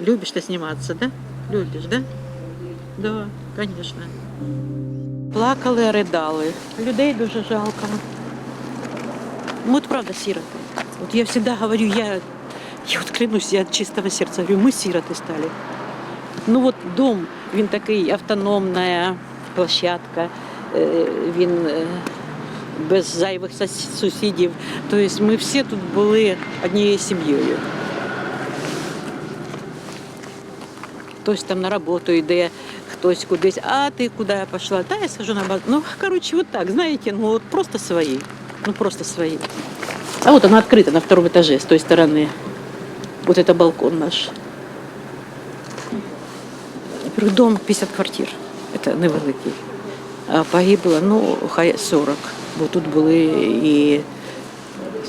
Любишь ты сниматься, да? Любишь, да? Да, конечно. Плакали, ридали. Людей дуже жалко. Ну, от правда сироты. Вот я всегда говорю, я, я вот клянусь, я от чистого сердца говорю, мы сироты стали. Ну от дом, він такий автономна площадка, е, він е, без зайвих сос- сусідів. Тобто ми всі тут були однією сім'єю. Хтось там на роботу йде, хтось кудись, а ти куди пішла? Та я схожу на базу. Ну, коротше, вот так, знаєте, ну от просто свої. Ну просто свои. А вот она открыта на втором этаже с той стороны. Вот это балкон наш. Во-первых, дом 50 квартир. Это невеликий. А погибло, ну, хай 40. Бо тут були і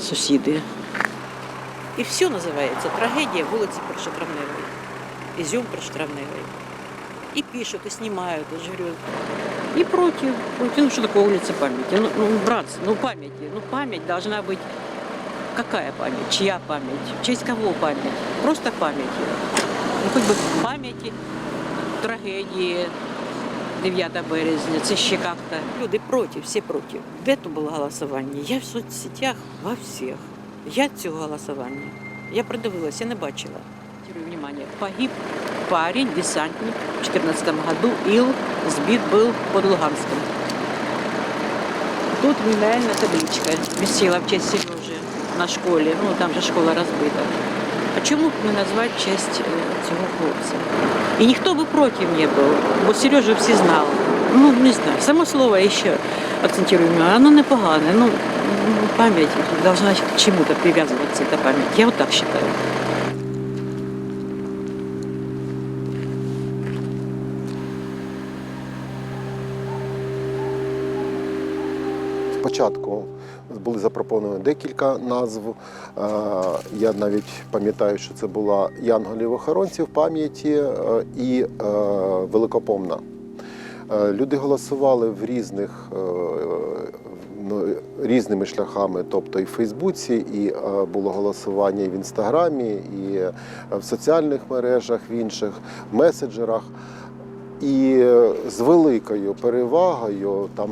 сусіди. І все називається трагедія вулиці Першотравневої. Ізюм Першотравневої. И пишут, и снимают, и жрет. И против. против. Ну что такое улица памяти? Ну, ну, братцы, ну памяти. Ну память должна быть. Какая память? Чья память? В честь кого память? Просто памяти. Ну хоть бы памяти, трагедії 9 березня, це ще як-то. Люди проти, всі проти. Де то було голосування? Я в соцсетях во всіх. Я цього голосування. Я придивилася, я не бачила. Теперь внимание. Погиб парень, десантник. В 2014 году Ил сбит был под Луганском. Тут мемориальная табличка висела в честь Сережи на школі. Ну, там же школа розбита. А чому б не назвати честь е, цього хлопця? І ніхто би проти не був, бо Сережу всі знали. Ну, не знаю. Само слово я ще акцентирую, воно непогане. Ну, ну, пам'ять должна к чему-то привязываться, эта память. Я вот так Спочатку були запропоновані декілька назв. Е, Я навіть пам'ятаю, що це була Янголів охоронців пам'яті е, і е, Великопомна. Люди голосували в різних ну, різними шляхами, тобто і в Фейсбуці, і було голосування і в інстаграмі, і в соціальних мережах, в інших меседжерах. І з великою перевагою там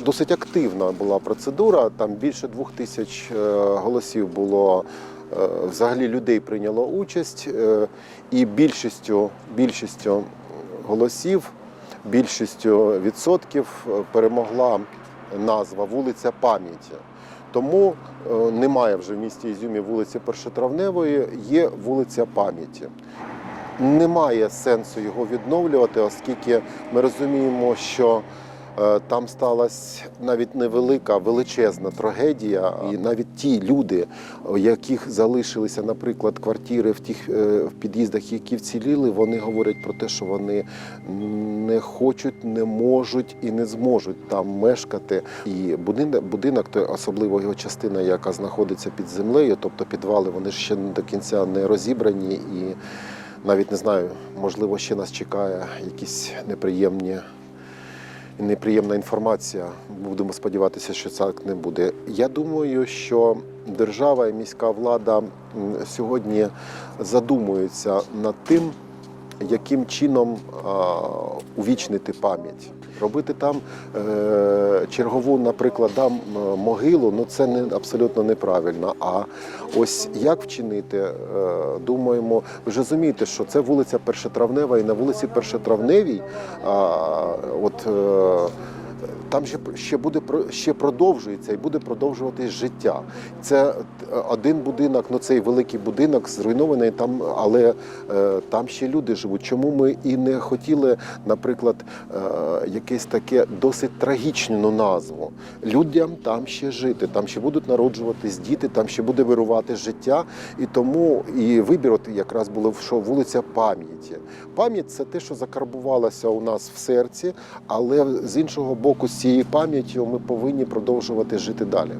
досить активна була процедура. Там більше двох тисяч е, голосів було е, взагалі людей прийняло участь, е, і більшістю, більшістю голосів, більшістю відсотків перемогла назва вулиця пам'яті. Тому немає вже в місті Ізюмі вулиці Першотравневої, є вулиця пам'яті. Немає сенсу його відновлювати, оскільки ми розуміємо, що там сталася навіть невелика, величезна трагедія. І навіть ті люди, яких залишилися, наприклад, квартири в тих е, в під'їздах, які вціліли, вони говорять про те, що вони не хочуть, не можуть і не зможуть там мешкати. І будинок, будинок, то особливо його частина, яка знаходиться під землею, тобто підвали, вони ще до кінця не розібрані і навіть не знаю, можливо, ще нас чекає якісь неприємні. Неприємна інформація. Будемо сподіватися, що так не буде. Я думаю, що держава і міська влада сьогодні задумуються над тим, яким чином увічнити пам'ять. Робити там е, чергову, наприклад, там е, могилу, ну це не абсолютно неправильно. А ось як вчинити, е, думаємо, ви ж розумієте, що це вулиця Першотравнева, і на вулиці Першотравневій, от е, там ще, ще буде ще продовжується і буде продовжуватись життя. Це е, один будинок, ну цей великий будинок зруйнований там, але е, там ще люди живуть. Чому ми і не хотіли, наприклад, е, якесь таке досить трагічну назву? Людям там ще жити, там ще будуть народжуватись діти, там ще буде вирувати життя. І тому і вибір от якраз було що вулиця пам'яті. Пам'ять це те, що закарбувалося у нас в серці, але з іншого боку, цією пам'яттю ми повинні продовжувати жити далі.